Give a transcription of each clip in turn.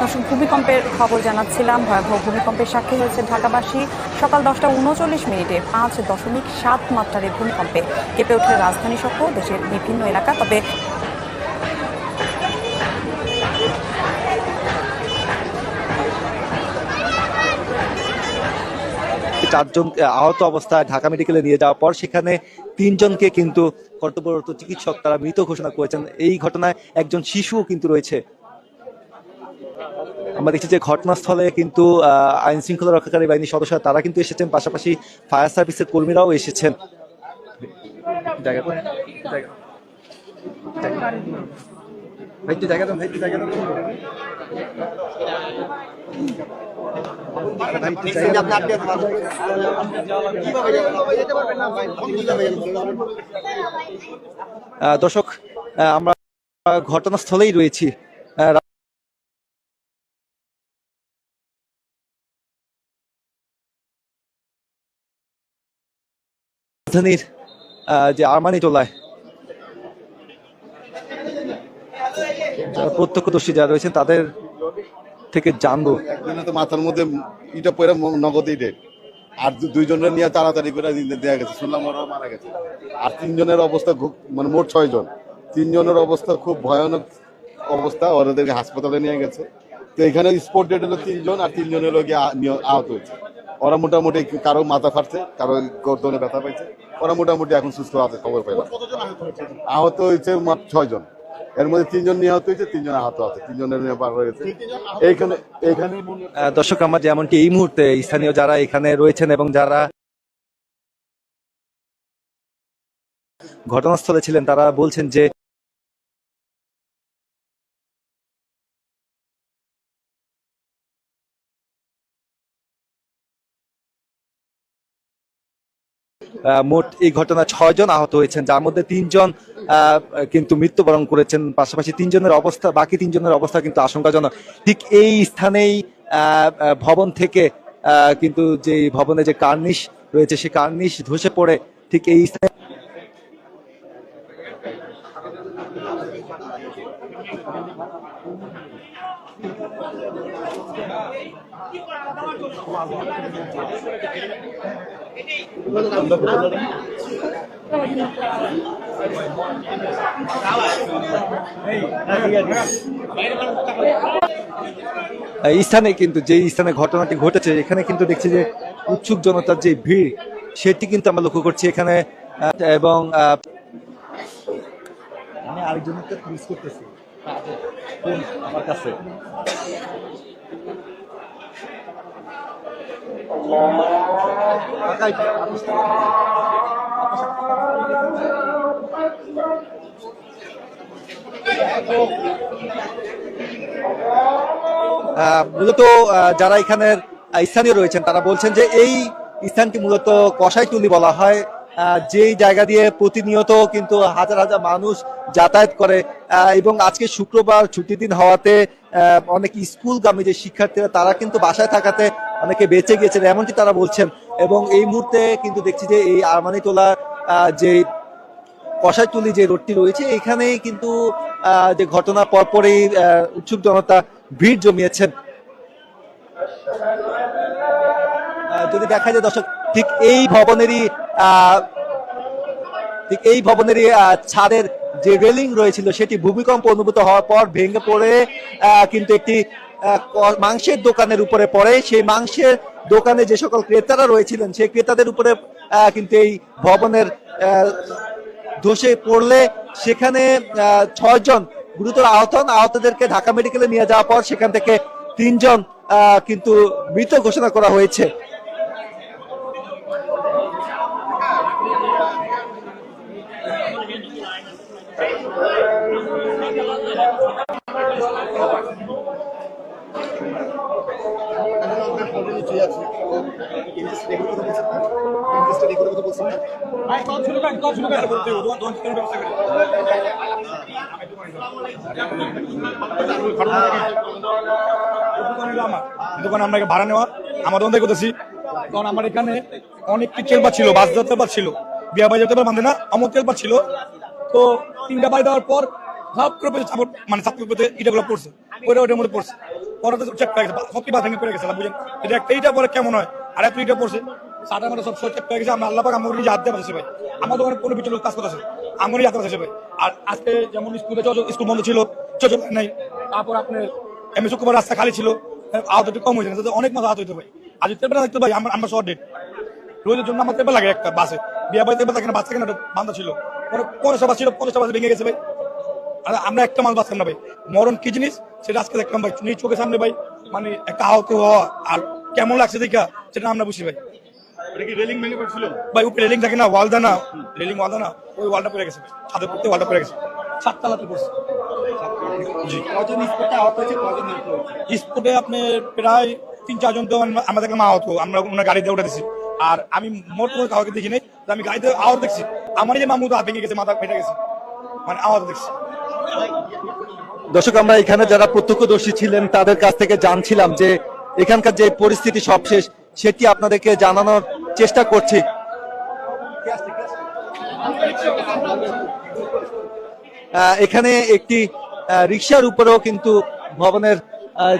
দর্শক ভূমিকম্পের খবর জানাচ্ছিলাম। ভয়াবহ ভূমিকম্পের সাক্ষী হয়েছে ঢাকাবাসী। সকাল দশটা উনচল্লিশ মিনিটে পাঁচ দশমিক সাত মাত্রার ভূমিকম্পে কেঁপে ওঠে রাজধানী সহ দেশের বিভিন্ন এলাকা। তবে চারজন আহত অবস্থায় ঢাকা মেডিকেলে নিয়ে যাওয়ার পর সেখানে তিনজনকে কিন্তু কর্তব্যরত চিকিৎসক তারা মৃত ঘোষণা করেছেন। এই ঘটনায় একজন শিশুও কিন্তু রয়েছে। আমরা দেখছি যে ঘটনাস্থলে কিন্তু আইন শৃঙ্খলা রক্ষাকারী বাহিনীর সদস্যরা, তারা কিন্তু এসেছেন। পাশাপাশি ফায়ার সার্ভিসের কর্মীরাও এসেছেন। জায়গা করে জায়গা। ভাই রাজধানীর যে আরমানি টোলায় প্রত্যক্ষদর্শী যারা রয়েছেন, তাদের থেকে জানব। মাথার মধ্যে ইটা পরে ইটে। আর দুইজনের নিয়ে তাড়াতাড়ি করে দেওয়া গেছে। শুনলাম ওরা মারা গেছে। আর তিনজনের অবস্থা খুব- মানে মোট ছয় জন তিনজনের অবস্থা খুব ভয়ানক অবস্থা। ওদেরকে হাসপাতালে নিয়ে গেছে। তো এখানে স্পট ডেট হলো তিনজন, আর তিনজনের লোক আহত হয়েছে। ওরা মোটামুটি কারও মাথা ফাটছে, কারও গর্দনে ব্যথা পাইছে। ওরা মোটামুটি এখন সুস্থ আছে, খবর পেলাম আহত হয়েছে মাত্র ছয় জন এর মধ্যে তিনজন নিহত হয়েছে, তিনজন আহত আছে, তিনজনের গেছে। এইখানে এইখানে দর্শক, আমার যেমনটি এই মুহূর্তে স্থানীয় যারা এখানে রয়েছেন এবং যারা ঘটনাস্থলে ছিলেন, তারা বলছেন যে মোট এই ঘটনা ছয়জন আহত হয়েছেন, যার মধ্যে তিনজন কিন্তু মৃত্যুবরণ করেছেন। পাশাপাশি তিনজনের অবস্থা, বাকি তিনজনের অবস্থা কিন্তু আশঙ্কাজনক। ঠিক এই স্থানেই ভবন থেকে কিন্তু যে ভবনে যে কার্নিশ রয়েছে, সে কার্নিশ ধসে পড়ে, ঠিক এই স্থানে স্থানে কিন্তু, যে স্থানে ঘটনাটি ঘটেছে, এখানে কিন্তু দেখছি যে উৎসুক জনতার যে ভিড়, সেটি কিন্তু আমরা লক্ষ্য করছি এখানে এবং আমি আরেকজনকে মিস করতেছি। আমার কাছে। মূলত যারা এখানের স্থানীয় রয়েছেন, তারা বলছেন যে এই স্থানটি মূলত কষাইটুলি বলা হয়। যেই জায়গা দিয়ে প্রতিনিয়ত কিন্তু হাজার হাজার মানুষ যাতায়াত করে এবং আজকে শুক্রবার ছুটির দিন হওয়াতে অনেক স্কুলগামী যে শিক্ষার্থীরা, তারা কিন্তু বাসায় থাকাতে অনেকে বেঁচে গিয়েছেন এমনটি তারা বলছেন। এবং এই মুহূর্তে কিন্তু দেখছি যে এই আরমানিটোলা আহ, যে কষাইটুলি যে রোডটি রয়েছে এখানেই কিন্তু যে ঘটনা পরপরই উৎসুক জনতা ভিড় জমিয়েছেন। যদি দেখা যায় দর্শক ঠিক এই ভবনেরই ঠিক এই ভবনেরই ছাদের যে রেলিং রয়েছিল সেটি ভূমিকম্প অনুভূত হওয়ার পর ভেঙে পড়ে কিন্তু একটি মাংসের দোকানের উপরে পড়ে। সেই মাংসের দোকানে যে সকল ক্রেতারা রয়েছিলেন, সেই ক্রেতাদের উপরে কিন্তু এই ভবনের ধসে পড়লে সেখানে ছয়জন গুরুতর আহত হন। আহতদেরকে ঢাকা মেডিকেলে নিয়ে যাওয়ার পর সেখান থেকে তিনজন কিন্তু মৃত ঘোষণা করা হয়েছে। আমরা ভাড়া নেওয়া আমার দোকান করতেছি কারণ আমার এখানে অনেক কিছু তেলপাত ছিল বাস তেলপাত ছিল বিয়া বাঁধে না আমার তেলপাত ছিল তো তিনটা বাড়ি দেওয়ার পর সব করে মানে পড়ছে মধ্যে পড়ছে পরে এটা এইটা পরে কেমন হয় আর এত ইটা পড়ছে সাটা মানে সব চেক করে গেছে, আমরা আল্লাহ পাক আমার নিজে হাত পাচ্ছে ভাই। আমাদের ওখানে কোনো বিচল কাজ করতেছে আমারই হাতে পাচ্ছে ভাই। আর আজকে যেমন স্কুলে স্কুল বন্ধ ছিল চোখ নাই। তারপর আপনার এমনি শুক্রবার রাস্তা খালি ছিল আহত একটু কম হয়েছে না আহত হইতে ভাই। আজ তেপরা থাকতে ভাই, আমরা আমরা শর্ট ডেট রোজের জন্য আমার তেপা লাগে একটা বাসে। বিয়ে বাড়িতে তেপা থাকে না, বাস থাকে না বান্ধা ছিল। পনেরোশো বাস ছিল পনেরোশো বাস ভেঙে গেছে ভাই। আর আমরা একটা মাল বাঁচতাম না ভাই। মরণ কি জিনিস, সেটা আজকে দেখলাম ভাই, নিজ চোখের সামনে ভাই। মানে একটা আহত হওয়া, আর কেমন লাগছে দেখা? সেটা আমরা বুঝি ভাই। রেলিং ভেঙে পড়ছিল? ভাই উপরে রেলিং থাকে না ওয়াল না রেলিং ওয়াল না ওই ওয়ালটা পড়ে গেছে ভাই। পড়তে ওয়ালটা পড়ে গেছে। সাততলাতে পড়ছে। জি। কজন স্পটে আহত হয়েছে কজন নিহত আপনি প্রায় তিন চারজন তো আমরা- আমরা দেখলাম আহত। আমরা ওনার গাড়িতে উঠে আর আমি মোট কোনো কাউকে দেখি নাই আমি গাড়িতে আহত দেখছি। আমারই যে মামু তো হাত ভেঙে গেছে মাথা ফেটে গেছে। মানে আহত দেখছি। দর্শক আমরা এখানে যারা প্রত্যক্ষদর্শী ছিলেন তাদের কাছ থেকে জানছিলাম যে এখানকার যে পরিস্থিতি সবশেষ সেটি আপনাদেরকে জানানোর চেষ্টা করছি। এখানে একটি রিক্সার উপরেও কিন্তু ভবনের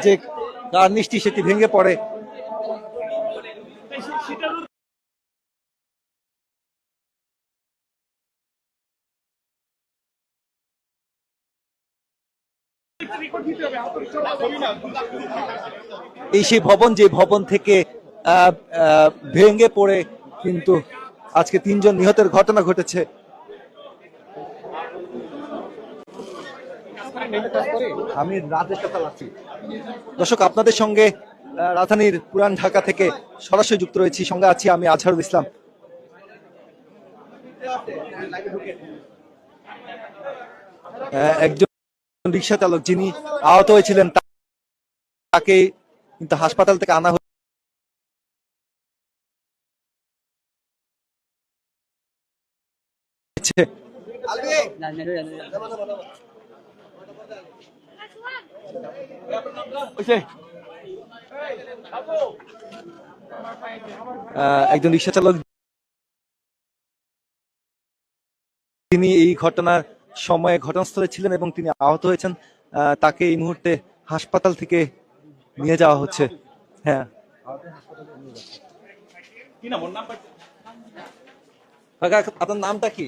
যে কার্নিশটি সেটি ভেঙে পড়ে। এই সেই ভবন, যে ভবন থেকে ভেঙে পড়ে কিন্তু আজকে তিনজন নিহতের ঘটনা ঘটেছে। আমি রাজেশ চালাচ্ছি দর্শক, আপনাদের সঙ্গে রাজধানীর পুরান ঢাকা থেকে সরাসরি যুক্ত রয়েছি। সঙ্গে আছি আমি আজহারুল ইসলাম। একজন রিক্সা চালক যিনি আহত হয়েছিলেন, তাকে কিন্তু হাসপাতাল থেকে আনা হয়েছে। একজন রিক্সা চালক তিনি এই ঘটনার সময়ে ঘটনাস্থলে ছিলেন এবং তিনি আহত হয়েছেন আহ, তাকে এই মুহূর্তে হাসপাতাল থেকে নিয়ে যাওয়া হচ্ছে হ্যাঁ আপনার নামটা কি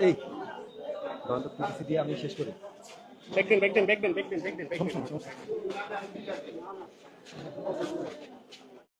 এই দিয়ে আমি শেষ করি দেখবেন দেখবেন দেখবেন দেখবেন দেখবেন